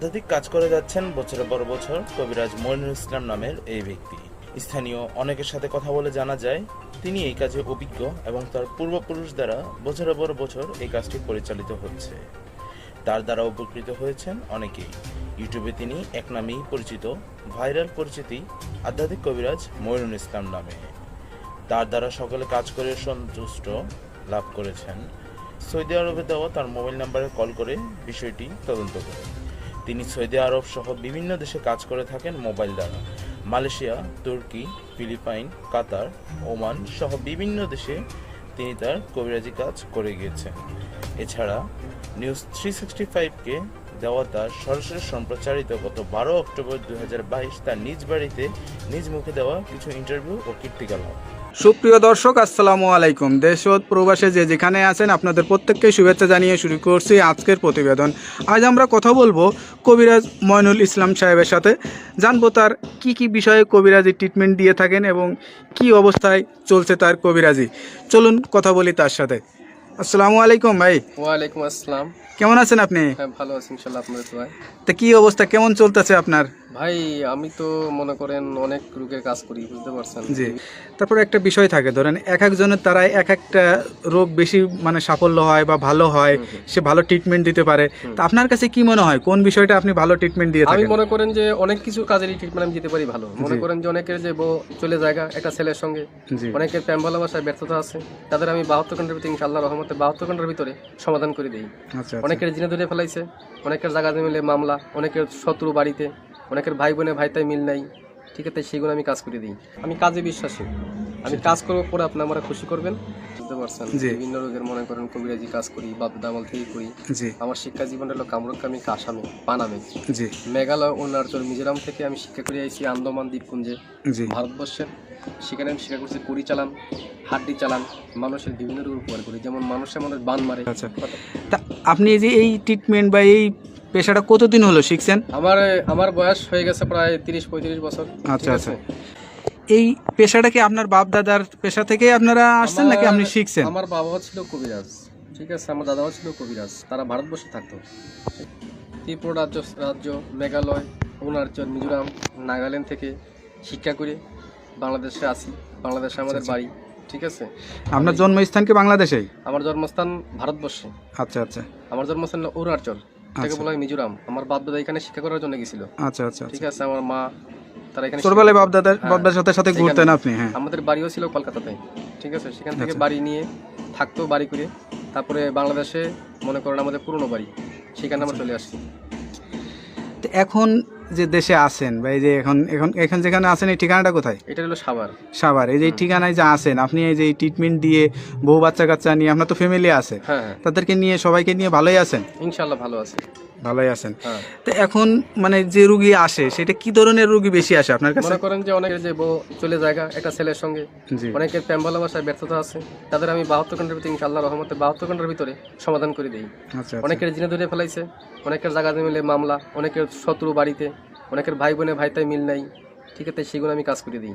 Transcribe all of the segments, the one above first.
আধ্যাত্মিক কাজ করে যাচ্ছেন বছরের পর বছর কবিরাজ মইনুল ইসলাম নামের এই ব্যক্তি। স্থানীয় অনেকের সাথে কথা বলে জানা যায়, তিনি এই কাজে অভিজ্ঞ এবং তার পূর্বপুরুষ দ্বারা বছরের পর বছর এই কাজটি পরিচালিত হচ্ছে। তার দ্বারা উপকৃত হয়েছেন অনেকেই। ইউটিউবে তিনি এক নামেই পরিচিত, ভাইরাল পরিচিতি আধ্যাত্মিক কবিরাজ মইনুল ইসলাম নামে। তার দ্বারা সকলে কাজ করে সন্তুষ্ট লাভ করেছেন। সৌদি আরবে দেওয়া তার মোবাইল নাম্বারে কল করে বিষয়টি তদন্ত করেন। তিনি সৌদি আরব সহ বিভিন্ন দেশে কাজ করে থাকেন মোবাইল দ্বারা। মালয়েশিয়া, তুর্কি, ফিলিপাইন, কাতার, ওমান সহ বিভিন্ন দেশে তিনি তার কবিরাজি কাজ করে গিয়েছেন। এছাড়া নিউজ থ্রি সিক্সটি ফাইভকে দেওয়া তার সরাসরি সম্প্রচারিত গত বারো অক্টোবর দু হাজার বাইশ তার নিজ বাড়িতে নিজ মুখে দেওয়া কিছু ইন্টারভিউ ও কীর্তিকলাপ। সুপ্রিয় দর্শক আসসালামু আলাইকুম। দেশ ও প্রবাসে যে যেখানে আছেন আপনাদের প্রত্যেককে শুভেচ্ছা জানিয়ে শুরু করছি আজকের প্রতিবেদন। আজ আমরা কথা বলব কবিরাজ ময়নুল ইসলাম সাহেবের সাথে। জানব তার কি কি বিষয়ে কবিরাজি ট্রিটমেন্ট দিয়ে থাকেন এবং কি অবস্থায় চলছে তার কবিরাজি। চলুন কথা বলি তার সাথে। আসসালামু আলাইকুম ভাই। ওয়ালাইকুম আসসালাম। কেমন আছেন আপনি? হ্যাঁ ভালো আছি ইনশাল্লাহ আপনাদের তা কি অবস্থা? কেমন চলতেছে আপনার? ভাই আমি তো মনে করেন অনেক রোগের কাজ করি বুঝতে পারছেন? জি। তারপরে একটা বিষয় থাকে ধরেন এক একজনের তারাই এক একটা রোগ বেশি মানে সাফল্য হয় বা ভালো হয় সে ভালো ট্রিটমেন্ট দিতে পারে। তা আপনার কাছে কি মনে হয়? কোন বিষয়টা আপনি ভালো ট্রিটমেন্ট দিয়ে আমি থাকেন? মনে করেন যে অনেক কিছু কাজেরই ট্রিটমেন্ট আমি দিতে পারি ভালো। মনে করেন যে অনেকের যে বউ চলে জায়গা একটা ছেলের সঙ্গে। জি। অনেকের প্রেম ভালোবাসায় ব্যর্থতা আছে। তাদের আমি বাহাত্তর ঘণ্টার ভিতরে ইনশাল্লাহ রহমতে বাহাত্তর ঘণ্টার ভিতরে সমাধান করে দিই। আচ্ছা আচ্ছা। অনেকের জিনে ধরে ফেলাইছে অনেকের জায়গা মিলে মামলা অনেকের শত্রু বাড়িতে। অনেকের ভাই বোনে ভাইতাই মিল নাই। ঠিক আছে সেগুলো আমি কাজ করে দিই। আমি কাজে বিশ্বাসী। আমি কাজ করব পরে আপনি আমরা খুশি করবেন? বুঝতে পারছেন। বিভিন্ন রোগের মনে করেন কবিরাজি কাজ করি বাপ দামাল থেকে করি। আমার শিক্ষা জীবন হলো কামরুকামি কাসামে পানামে মেঘালয় অরুণাচল মিজোরাম থেকে আমি শিক্ষা করে আইছি আন্দামান দ্বীপপুঞ্জে। ভারতবর্ষের সেখানে আমি শিক্ষা করছি কুড়ি চালান হাড্ডি চালান মানুষের বিভিন্ন রোগ উপকার করি। যেমন মানুষের মানুষ বান মারে। আচ্ছা। তা আপনি এই যে এই ট্রিটমেন্ট বা এই পেশাটা কতদিন হলো শিখছেন? আমার আমার বয়স হয়ে গেছে প্রায় তিরিশ পঁয়ত্রিশ বছর। আচ্ছা, আচ্ছা। এই পেশাটা কি আপনার বাপ দাদার পেশা থেকে আপনারা আসছেন নাকি আপনি শিখছেন? আমার বাবাও ছিল কবিরাজ। ঠিক আছে আমার দাদাও ছিল কবিরাজ। তারা ভারতবর্ষে থাকতো। ত্রিপুরা রাজ্য রাজ্য মেঘালয় অরুণাচল মিজোরাম নাগাল্যান্ড থেকে শিক্ষা করে বাংলাদেশে আসি। বাংলাদেশে আমাদের আচ্ছা। বাড়ি। ঠিক আছে? আপনার জন্মস্থান কি বাংলাদেশেই? আমার জন্মস্থান ভারতবর্ষে। আচ্ছা আচ্ছা। আমার জন্মস্থান অরুণাচল। আচ্ছা। বলা হয় মিজোরাম। আমার বাপ দাদা এখানে শিক্ষা করার জন্য গেছিল। আচ্ছা আচ্ছা ঠিক আছে আমার মা তারা এখানে ছোটবেলায় বাপ দাদার হ্যাঁ, বাপ দাদার সাথে সাথে ঘুরতেন আপনি হ্যাঁ। আমাদের বাড়িও ছিল কলকাতাতে ঠিক আছে? সেখান থেকে আচ্ছা। বাড়ি নিয়ে থাকতো বাড়ি করে। তারপরে বাংলাদেশে মনে করেন আমাদের পুরনো বাড়ি সেখানে আমরা চলে আসি তো এখন যে দেশে আছেন বা এই যে এখন এখন এখন যেখানে আছেন এই ঠিকানাটা কোথায়? এটা হলো সাভার। সাভার। এই যে এই ঠিকানায় যা আছেন আপনি এই যে ট্রিটমেন্ট দিয়ে বহু বাচ্চা কাচ্চা নিয়ে আপনার তো ফ্যামিলি আছে। হ্যাঁ হ্যাঁ। তাদেরকে নিয়ে সবাইকে নিয়ে ভালোই আছেন? ইনশাল্লাহ ভালো আছে। ভালোই আছেন। হ্যাঁ। তো এখন মানে যে রুগী আসে সেটা কি ধরনের রুগী বেশি আসে আপনার কাছে? মনে করেন যে অনেকের যে বউ চলে জায়গা একটা ছেলের সঙ্গে অনেকের প্রেম ভালোবাসায় ব্যর্থতা আছে। তাদের আমি বাহাত্তর ঘণ্টার ভিতরে ইনশাল্লাহ রহমতে বাহাত্তর ঘণ্টার ভিতরে সমাধান করে দিই। আচ্ছা আচ্ছা। অনেকের জিনে ধরে ফেলাইছে অনেকের জায়গা মিলে মামলা অনেকের শত্রু বাড়িতে অনেকের ভাই বোনে ভাইতাই মিল নাই ঠিক আছে সেগুলো আমি কাজ করে দিই।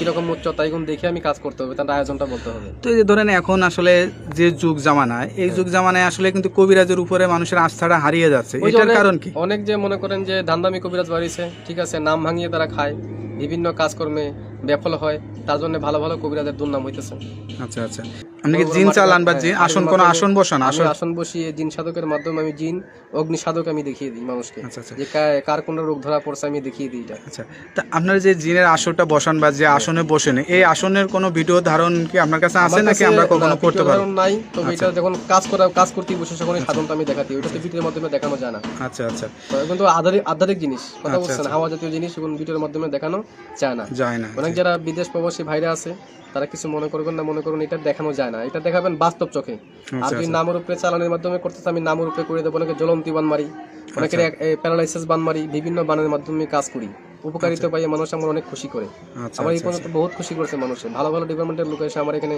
কীরকম উচ্চতা এগুলো দেখে আমি কাজ করতে হবে তার আয়োজনটা বলতে হবে। তো এই যে ধরেন এখন আসলে যে যুগ জামানা এই যুগ জামানায় আসলে কিন্তু কবিরাজের উপরে মানুষের আস্থাটা হারিয়ে যাচ্ছে। এটার কারণ কি? অনেক যে মনে করেন যে ধান্দামি কবিরাজ বাড়িছে ঠিক আছে নাম ভাঙিয়ে তারা খায় বিভিন্ন কাজকর্মে ব্যাফল হয় তার জন্য ভালো ভালো কবিরাজের দুর্নাম হইতেছে। আচ্ছা আচ্ছা। আপনি কি জিন চালান বা হ্যাঁ, জিন আসন কোনো আসন বসান? আসন আসন বসিয়ে জিন সাধকের মাধ্যমে আমি জিন অগ্নি সাধক আমি দেখিয়ে দিই মানুষকে। আচ্ছা আচ্ছা। যে কার কোন রোগ ধরা পড়ছে আমি দেখিয়ে দিই এটা। আচ্ছা তা আপনার যে জিনের আসনটা বসান বা যে আসনে বসেন এই আসনের কোনো ভিডিও ধারণ কি আপনার কাছে আছে নাকি আমরা কখনো করতে ভিডিও পারব নাই তবে। এটা যখন কাজ করা কাজ করতে বসে তখন এই সাধনটা আমি দেখাতে ওটা তো ভিডিওর মাধ্যমে দেখানো যায় না। আচ্ছা আচ্ছা। কিন্তু আধারিক আধারিক জিনিস কথা বলছেন। হাওয়া জাতীয় জিনিস এবং ভিডিওর মাধ্যমে দেখানো যায় না। যায় না অনেক যারা বিদেশ প্রবাসী ভাইরা আছে তারা কিছু মনে করবেন না মনে করুন এটা দেখানো যায় না। এটা দেখাবেন বাস্তব চোখে। আর আচ্ছা যদি আচ্ছা। নামের উপরে চালানোর মাধ্যমে করতেছে আমি নামের উপরে করে দেবো অনেকে জ্বলন্তি বান মারি অনেকের প্যারালাইসিস বান মারি বিভিন্ন বানের মাধ্যমে কাজ করি। উপকারিতা পাইয়ে মানুষ আমার অনেক খুশি করে। আচ্ছা আমার এই আচ্ছা পর্যন্ত বহুত খুশি করছে মানুষে। ভালো ভালো ডিপার্টমেন্টের লোক এসে আমার এখানে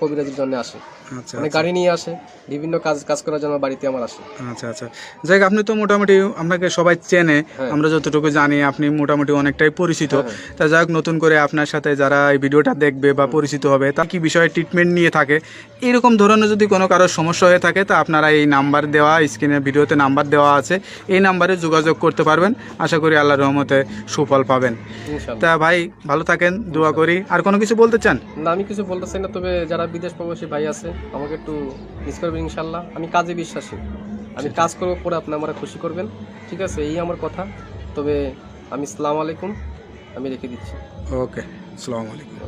কবিরাজির জন্য আসে। আচ্ছা মানে গাড়ি নিয়ে আসে বিভিন্ন কাজ কাজ করার জন্য বাড়িতে আমার আসে। আচ্ছা আচ্ছা। যাই আপনি তো মোটামুটি আপনাকে সবাই চেনে। হ্যাঁ। আমরা যতটুকু জানি আপনি মোটামুটি অনেকটাই পরিচিত। হ্যাঁ, তা যাই নতুন করে আপনার সাথে যারা এই ভিডিওটা দেখবে বা পরিচিত হবে তা কি বিষয়ে ট্রিটমেন্ট নিয়ে থাকে? এরকম ধরনের যদি কোনো কারোর সমস্যা হয়ে থাকে তা আপনারা এই নাম্বার দেওয়া স্ক্রিনে ভিডিওতে নাম্বার দেওয়া আছে। এই নাম্বারে যোগাযোগ করতে পারবেন। আশা করি আল্লাহ রহমতে সুফল পাবেন। তা ভাই ভালো থাকেন দোয়া করি। আর কোনো কিছু বলতে চান? না আমি কিছু বলতে চাই না তবে যারা বিদেশ প্রবাসী ভাই আছে আমাকে একটু মিস করবেন ইনশাল্লাহ। আমি কাজে বিশ্বাসী। আমি কাজ করব পরে আপনি আমার খুশি করবেন। ঠিক আছে এই আমার কথা। তবে আমি সালাম আলাইকুম আমি রেখে দিচ্ছি। ওকে সালাম আলাইকুম।